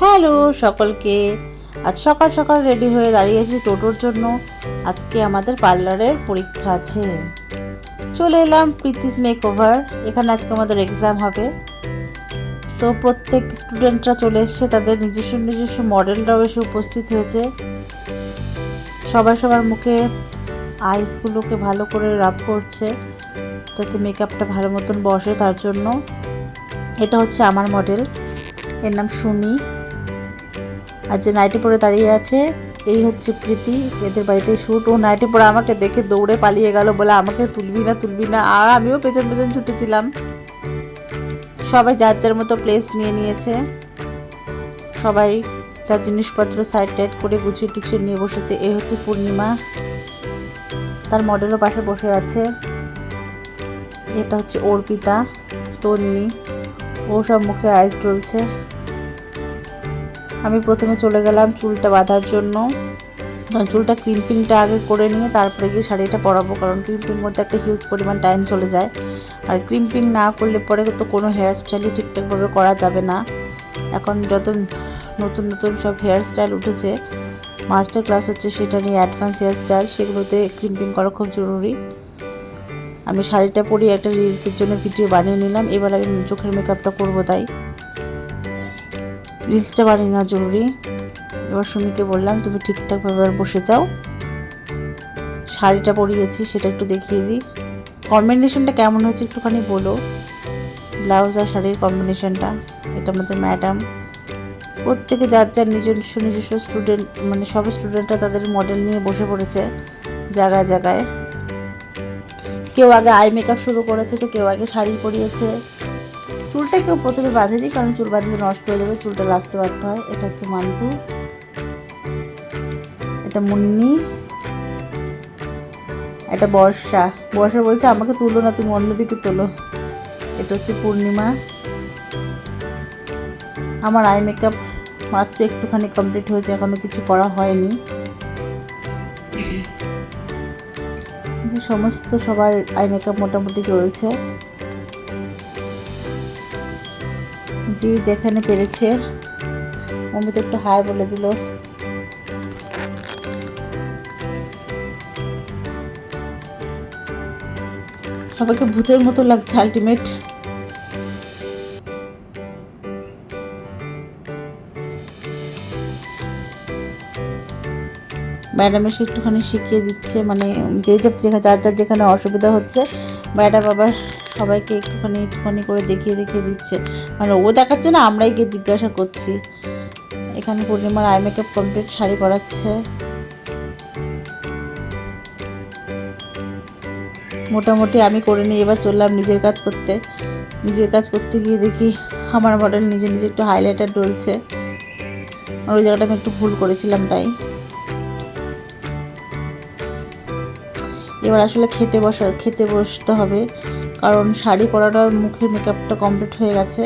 Hello সকলকে। আজ সকাল সকাল রেডি হয়ে দাঁড়িয়েছি টোটোর জন্য। আজকে আমাদের পার্লারের পরীক্ষা আছে। চলে এলাম প্রীতিস মেক ওভার এখানে আজকে আমাদের এক্সাম হবে। তো প্রত্যেক স্টুডেন্টরা চলে এসছে, তাদের নিজস্ব নিজস্ব মডেলরাও এসে উপস্থিত হয়েছে। সবাই সবার মুখে আইসগুলোকে ভালো করে রাব করছে, যাতে মেকআপটা ভালো মতন বসে তার জন্য। এটা হচ্ছে আমার মডেল এর নাম সুমি। আর যে নাইটি পরে দাঁড়িয়ে আছে, এই হচ্ছে প্রীতি, এদের বাড়িতে শ্যুট ও নাইটি পরে আমাকে দেখে দৌড়ে পালিয়ে গেল, বলে আমাকে তুলবি না তুলবি না। আর আমিও পেছন পেছন ছুটেছিলাম। সবাই যার যার মতো প্লেস নিয়ে নিয়েছে। সবাই তার জিনিসপত্র সাইড টাইড করে গুছিয়ে টুছিয়ে নিয়ে বসেছে। এই হচ্ছে পূর্ণিমা। তার মডেলও পাশে বসে আছে। এটা হচ্ছে অর্পিতা, তন্নি। ও সব মুখে আইস ডলছে আমি প্রথমে চলে গেলাম চুলটা বাঁধার জন্য। চুলটা ক্রিম্পিংটা আগে করে নিয়ে তারপরে গিয়ে শাড়িটা পরাবো, কারণ ক্রিম্পিং মধ্যে একটা হিউজ পরিমাণ টাইম চলে যায়। আর ক্রিম্পিং না করলে পরে তো কোনো হেয়ার স্টাইলই ঠিকঠাকভাবে করা যাবে না। এখন যত নতুন নতুন সব হেয়ার স্টাইল উঠেছে মাস্টার ক্লাস হচ্ছে সেটা নিয়ে অ্যাডভান্স হেয়ার স্টাইল সেগুলোতে ক্রিম্পিং করা খুব জরুরি। আমি শাড়িটা পরি একটা রিলসের জন্য ভিডিও বানিয়ে নিলাম, এবার আমি চোখের মেকআপটা করব তাই। রিলসটা বানিয়ে নেওয়া জরুরি। এবার সুমিকে বললাম, তুমি ঠিকঠাকভাবে বসে যাও। শাড়িটা পরিয়েছি, সেটা একটু দেখিয়ে দিই। কম্বিনেশনটা কেমন হয়েছে একটুখানি বলো। ব্লাউজ আর শাড়ির কম্বিনেশনটা এটা আমাদের ম্যাডাম প্রত্যেকে যার যার নিজস্ব নিজস্ব স্টুডেন্ট মানে সব স্টুডেন্টরা তাদের মডেল নিয়ে বসে পড়েছে, জায়গায় জায়গায়। কেউ আগে আই মেকআপ শুরু করেছে, তো কেউ আগে শাড়ি পরিয়েছে। চুলটা কেউ প্রথমে বাঁধে দিই কারণ চুল বাঁধলে নষ্ট হয়ে যাবে, চুলটা লাস্টে বাঁধতে হয়। এটা হচ্ছে মান্তু। এটা মুন্নি। এটা বর্ষা। বর্ষা বলছে, আমাকে তুলো না, তুমি অন্যদিকে তোলো। এটা হচ্ছে পূর্ণিমা। আমার আই মেকআপ মাত্র একটুখানি কমপ্লিট হয়েছে, এখনও কিছু করা হয়নি। সমস্ত সবার আই মেকআপ মোটামুটি চলছে। যে যেখানে পেরেছে। মম্মি তো একটু হাই বলে দিল। সবাইকে ভূতের মতো লাগছে আলটিমেট ম্যাডাম এসে একটুখানি শিখিয়ে দিচ্ছে মানে যে যে যেখানে যার যার যেখানে অসুবিধা হচ্ছে, ম্যাডাম আবার সবাইকে একটুখানি একটুখানি করে দেখিয়ে দেখিয়ে দিচ্ছে। মানে ও দেখাচ্ছে না, আমরাই গিয়ে জিজ্ঞাসা করছি। এখানে পূর্ণিমার আই মেকআপ কমপ্লিট শাড়ি পরাচ্ছে। মোটামুটি আমি করে নিয়ে এবার চললাম নিজের কাজ করতে। নিজের কাজ করতে গিয়ে দেখি আমার মডেল নিজে নিজে একটু হাইলাইটার ডলছে। আর ওই জায়গাটা আমি একটু ভুল করেছিলাম তাই। এবার আসলে খেতে বসার, খেতে বসতে হবে। কারণ শাড়ি পরাটার মুখে মেকআপটা কমপ্লিট হয়ে গেছে।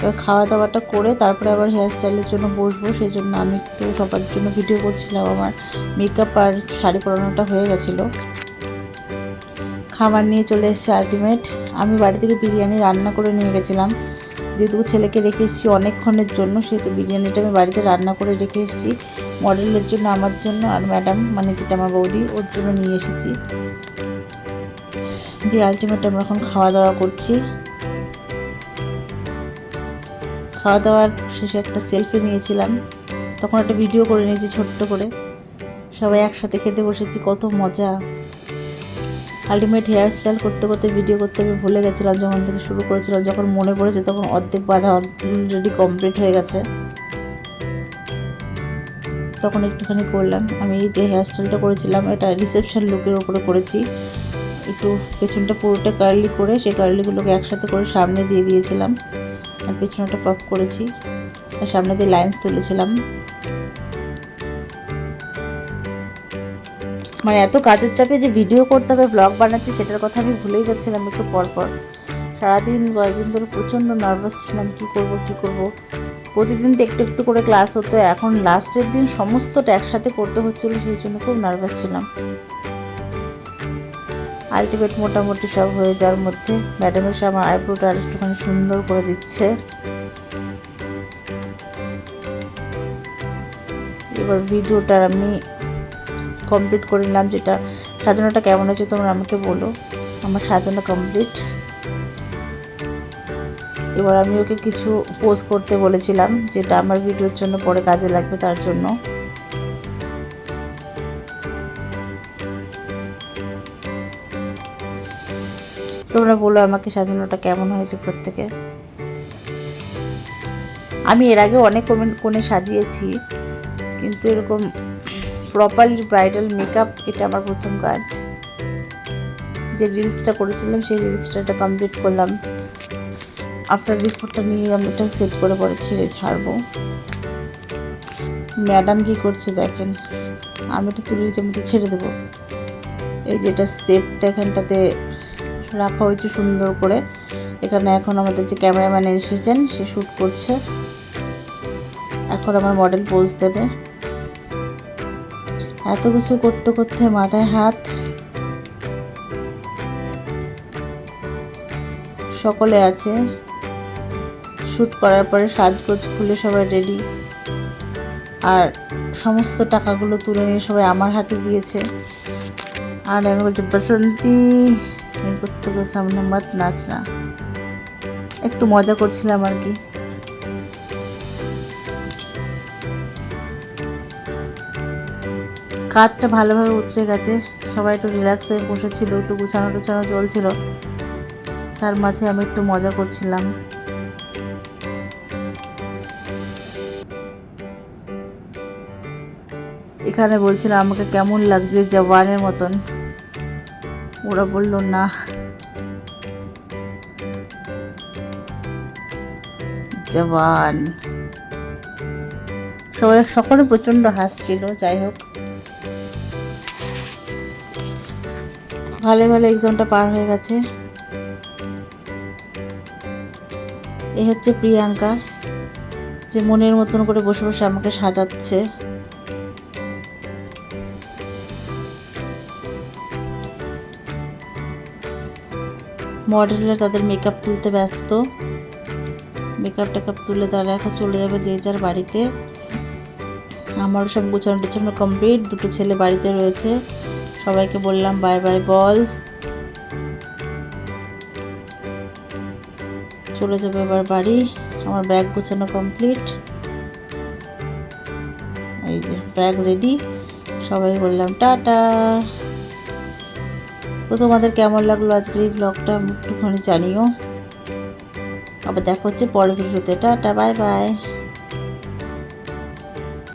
এবার খাওয়া দাওয়াটা করে তারপরে আবার হেয়ার স্টাইলের জন্য বসবো সেই জন্য আমি একটু সবার জন্য ভিডিও করছিলাম আমার মেকআপ আর শাড়ি পরানোটা হয়ে গেছিল। খাবার নিয়ে চলে এসেছে আলটিমেট আমি বাড়ি থেকে বিরিয়ানি রান্না করে নিয়ে গেছিলাম। যেহেতু ছেলেকে রেখে এসেছি অনেকক্ষণের জন্য, সেহেতু বিরিয়ানিটা আমি বাড়িতে রান্না করে রেখে এসেছি। মডেলের জন্য, আমার জন্য আর ম্যাডাম মানে যেটা আমার বৌদি, ওর জন্য নিয়ে এসেছি। দিয়ে আলটিমেট আমরা এখন খাওয়া দাওয়া করছি। খাওয়া দাওয়ার শেষে একটা সেলফি নিয়েছিলাম। তখন একটা ভিডিও করে নিয়েছি ছোট্ট করে। সবাই একসাথে খেতে বসেছি, কত মজা। আলটিমেট হেয়ার স্টাইল করতে করতে ভিডিও করতে আমি ভুলে গেছিলাম, যখন থেকে শুরু করেছিলাম। যখন মনে পড়েছে তখন অর্ধেক বাধা অলরেডি কমপ্লিট হয়ে গেছে। তখন একটুখানি করলাম। আমি যে হেয়ার স্টাইলটা করেছিলাম, এটা রিসেপশন লুকের ওপরে করেছি। একটু পেছনটা পুরোটা কার্লি করে, সেই কার্লিগুলোকে একসাথে করে সামনে দিয়ে দিয়েছিলাম। আর পেছনটা পপ করেছি। আর সামনে দিয়ে লাইন্স তুলেছিলাম। মানে এত কাজের চাপে যে ভিডিও করতে হবে ব্লগ বানাচ্ছি, সেটার কথা আমি ভুলেই যাচ্ছিলাম একটু পর পর। সারাদিন, কয়েকদিন ধরে প্রচণ্ড নার্ভাস ছিলাম, কী করব, কি করব। প্রতিদিন তো একটু একটু করে ক্লাস হতো, এখন লাস্টের দিন সমস্তটা একসাথে করতে হচ্ছিল, সেই জন্য খুব নার্ভাস ছিলাম। আলটিমেট মোটামুটি সব হয়ে যাওয়ার মধ্যে ম্যাডাম এসে আমার আইব্রোটা আর একটুখানি সুন্দর করে দিচ্ছে। এবার ভিডিওটা আমি কমপ্লিট করে নিলাম, যেটা সাজানোটা কেমন হয়েছে তোমরা আমাকে বলো। আমার সাজানো কমপ্লিট এবার আমি ওকে কিছু পোস্ট করতে বলেছিলাম, যেটা আমার ভিডিওর জন্য পরে কাজে লাগবে তার জন্য। তোমরা বলো আমাকে সাজানোটা কেমন হয়েছে প্রত্যেকে। আমি এর আগে অনেক কোণে কোণে সাজিয়েছি, কিন্তু এরকম প্রপারলি ব্রাইডাল মেকআপ এটা আমার প্রথম কাজ। যে রিলসটা করেছিলাম, সেই রিলসটা কমপ্লিট করলাম। আফটার রিপোর্টটা নিয়ে আমি এটা সেট করে পরে ছেড়ে ছাড়বো। ম্যাডাম কী করছে দেখেন, আমি এটা তুলে নিচে মধ্যে ছেড়ে দেবো। এই যেটা সেপটা এখানটাতে রাখা হয়েছে সুন্দর করে। এখানে এখন আমাদের যে ক্যামেরাম্যান এসেছেন, সে শ্যুট করছে। এখন আমার মডেল পোজ দেবে। এত কিছু করতে করতে মাথায় হাত। সকলে আছে। শ্যুট করার পরে সাজগোজ খুলে সবাই রেডি আর সমস্ত টাকাগুলো তুলে নিয়ে সবাই আমার হাতে দিয়েছে। আর আমি বলছি বসন্তী করতে করতে সামনে মত নাচ না। একটু মজা করছিলাম আর কি। কাজটা ভালোভাবে উতরে গেছে। সবাই একটু রিল্যাক্স হয়ে বসেছিল, একটু গুছানো টুছানো চলছিল। তার মাঝে আমি একটু মজা করছিলাম। এখানে বলছিলাম আমাকে কেমন লাগছে জওয়ানের মতন? ওরা বলল, না। জওয়ান। সবাই, সকলে প্রচণ্ড হাসছিল, যাই হোক। ভালো ভালো এক্সামটা পার হয়ে গেছে। এই হচ্ছে প্রিয়াঙ্কা, যে মনের মতন করে বসে বসে আমাকে সাজাচ্ছে। মডেলরা তাদের মেকআপ তুলতে ব্যস্ত। মেকআপ টেকআপ তুলে তারা এখন চলে যাবে যে যার বাড়িতে। আমারও সব গুছানো টুছানো কমপ্লিট দুটো ছেলে বাড়িতে রয়েছে। সবাইকে বললাম, বাই বাই, বল। চলে যাবে এবার বাড়ি। আমার ব্যাগ গোছানো কমপ্লিট এই যে ব্যাগ রেডি সবাই বললাম, টাটা। তো তোমাদের কেমন লাগল আজকের এই ব্লগটা একটুখানি জানিও। আবার দেখা হচ্ছে পরের ভিডিওতে টাটা বাই বাই